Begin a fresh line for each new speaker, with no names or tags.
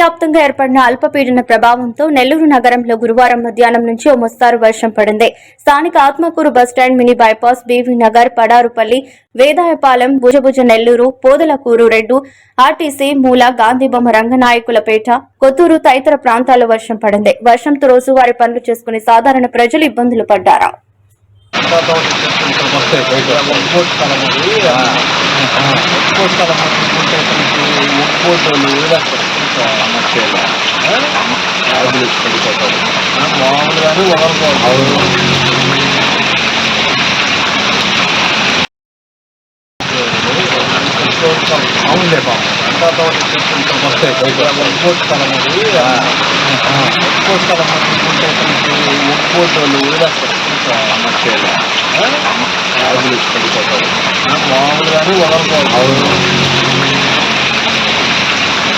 వ్యాప్తంగా ఏర్పడిన అల్పపీడన ప్రభావంతో నెల్లూరు నగరంలో గురువారం మధ్యాహ్నం నుంచి ఓ మోస్తారు వర్షం పడింది. స్థానిక Atmakur bus stand mini bypass BV Nagar Padarupalli Vedayapalem Bhujabhuja Nellore Podalakur road RTC మూల గాంధీబొమ్మ రంగనాయకులపేట కొత్తూరు తదితర ప్రాంతాల్లో వర్షం పడింది. వర్షంతో రోజువారీ పనులు చేసుకునే సాధారణ ప్రజలు ఇబ్బందులు పడ్డారు.
ఒక్కోటి మామూలుగానే వదలకూడదు అవునులే బాబు ఒక్కోటి స్థలం అది ఒక్కోటి స్థలం ఒక్కోటోళ్ళు మామూలుగానే వదలకూడదు